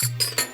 Gide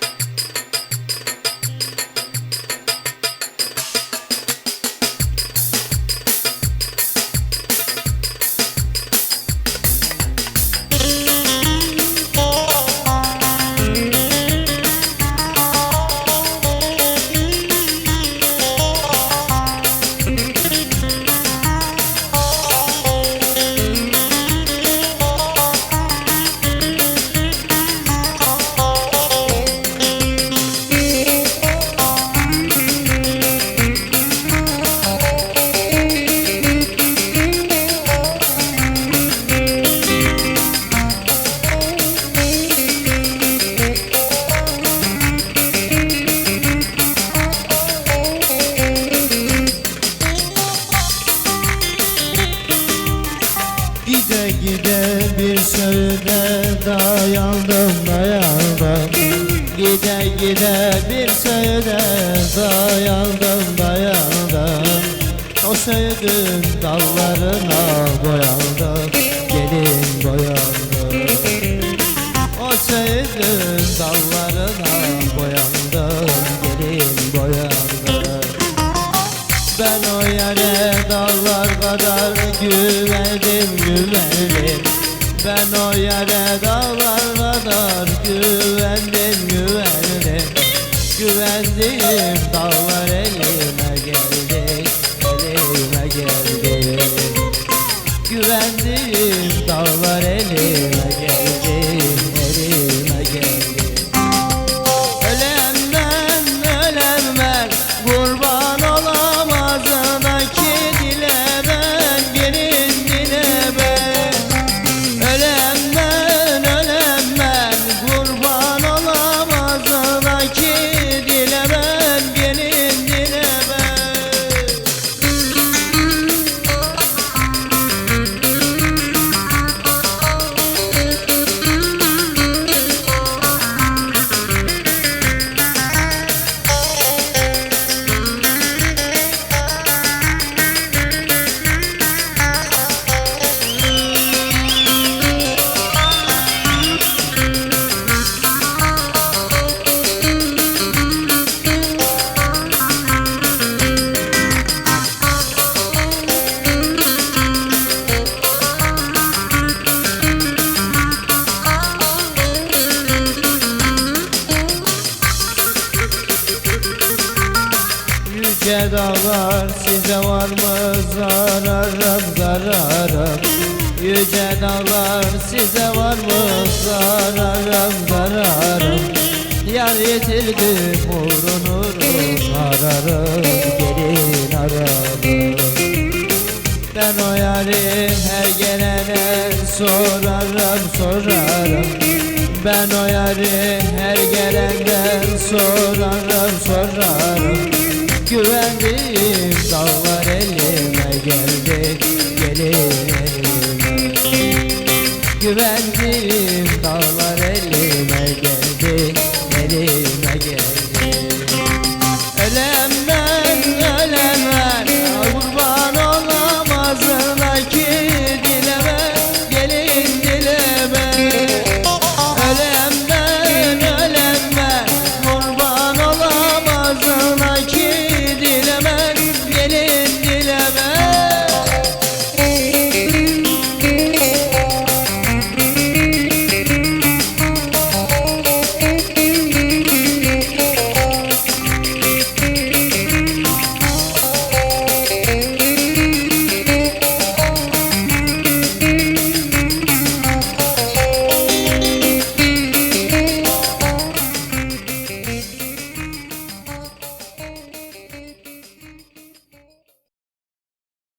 söyle dayandım dayandım. Gide gide bir söyle dayandım dayandım. O söğüdün dallarına boyandım gelin boyandım. O söğüdün dallarına boyandım gelin boyandım. Ben o yere dağlar kadar güvendim güvendim Ben o yere dağlar kadar güvendim güvendim. Güvendiğim dağlar elime geldi elime geldi. Güvendiğim dağlar Yüce size var mı zararım zararım? Yüce size var mı zararım zararım? Yar yitirdim uğrunu ararım gelin ararım. Ben o yari her gelene sorarım sorarım. Ben o yari her gelenden sorarım sorarım Güvendiğim dağlar elime geldi gelin elime. Güvendiğim dağlar